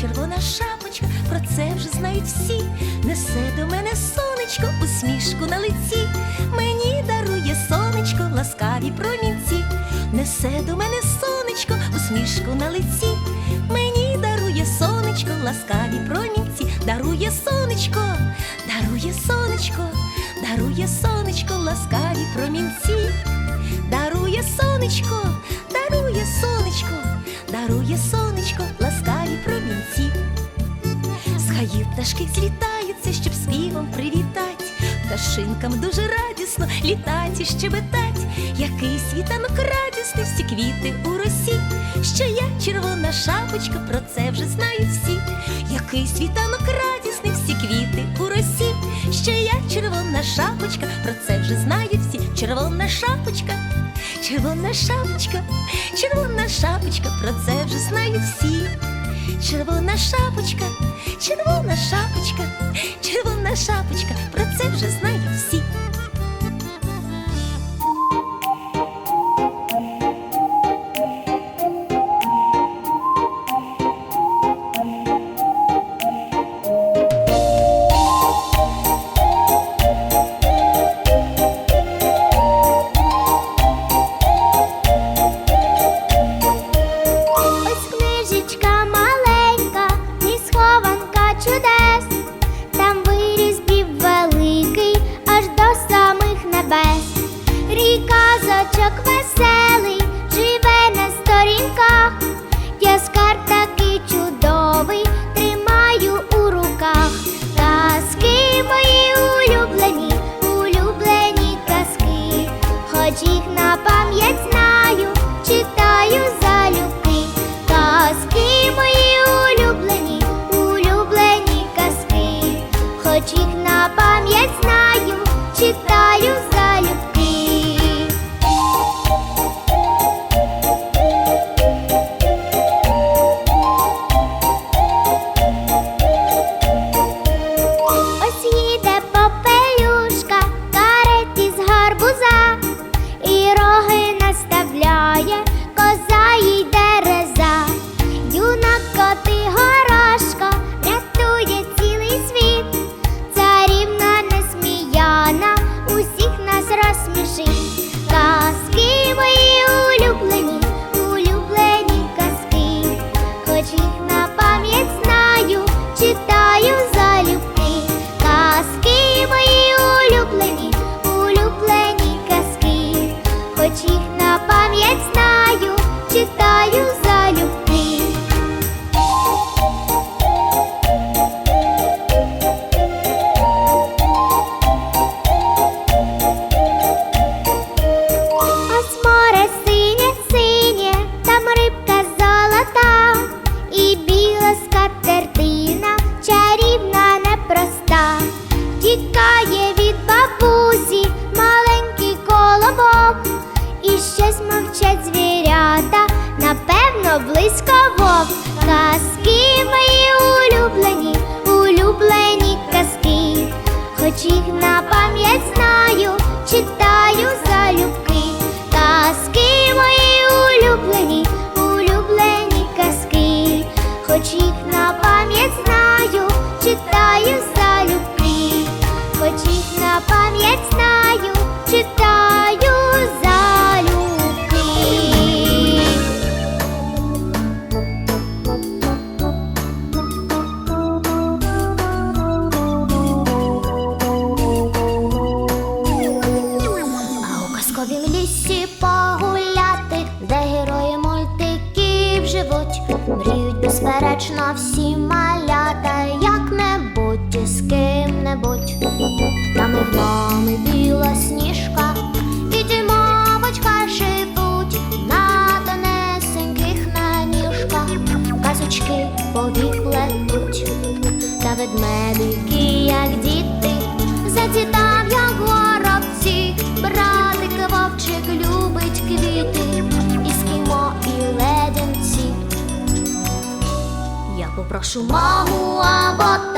червона шапочка, про це вже знають всі. Несе до мене сонечко, усмішку на лиці. Мені дарує сонечко, ласкаві промінці. Несе до мене сонечко, усмішку на лиці. Мені дарує сонечко, ласкаві промінці. Дарує сонечко, дарує сонечко, дарує сонечко, ласкаві промінці. Дарує сонечко, дарує сонечко, дарує сонечко. З пташки злітаються, щоб співом привітать. Пташинкам дуже радісно літать і щебетать. Який світанок радісний, всі квіти у росі. Що я червона шапочка, про це вже знають всі. Який світанок радісний, всі квіти у росі. Що я червона шапочка, про це вже знають всі. Червона шапочка, червона шапочка, червона шапочка, про це вже знають всі. Червона шапочка, червона шапочка, червона шапочка, Ріка зочок мовчать звірята, напевно, близько вовк. Казки мої улюблені, улюблені казки, хоч їх на пам'ять знаю, читаю залюбки. Казки мої улюблені, улюблені казки, хоч їх безперечно всі леденці. Я попрошу маму або тата